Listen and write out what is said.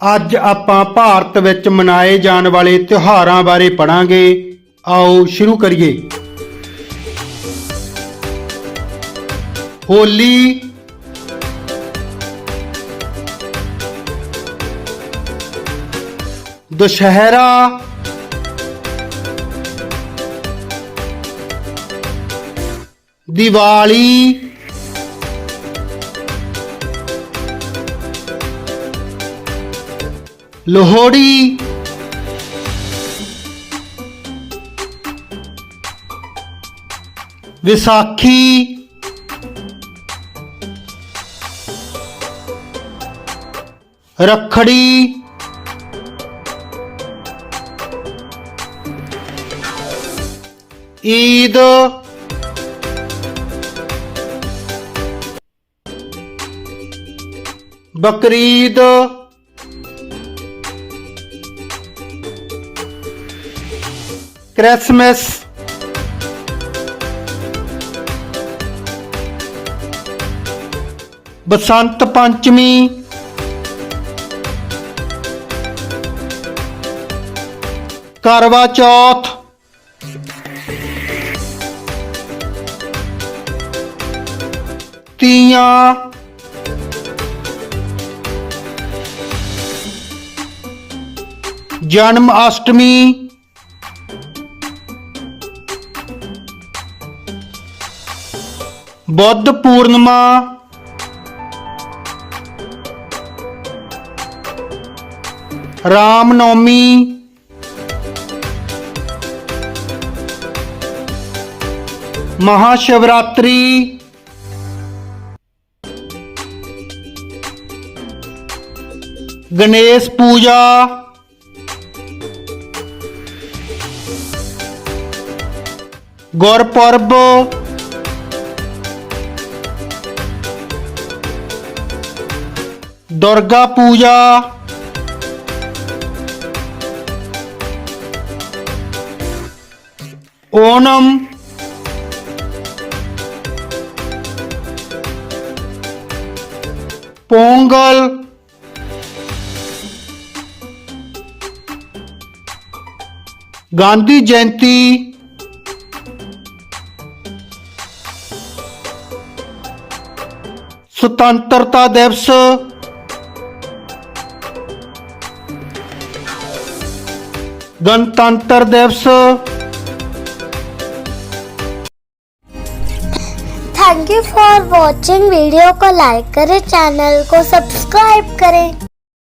ਅੱਜ ਆਪਾਂ ਭਾਰਤ ਵਿੱਚ ਮਨਾਏ ਜਾਣ ਵਾਲੇ ਤਿਉਹਾਰਾਂ ਬਾਰੇ ਪੜਾਂਗੇ ਆਓ ਸ਼ੁਰੂ ਕਰੀਏ। ਹੋਲੀ, ਦੁਸ਼ਹਿਰਾ, ਦੀਵਾਲੀ ਲੋਹੜੀ। ਵਿਸਾਖੀ। ਰੱਖੜੀ। ਈਦ। ਬਕਰੀਦ। क्रिसमस बसंत पंचमी। करवा चौथ। तीया। जन्माष्टमी। बुद्ध पूर्णिमा। रामनवमी। महाशिवरात्रि। गणेश पूजा। गौरपर्व दुर्गा पूजा। ओणम। पोंगल। गांधी जयंती। Swatantrata Diwas. ਗਣਤੰਤਰ ਦਿਵਸ thank you for watching video को लाइक करें चैनल को सब्सक्राइब करें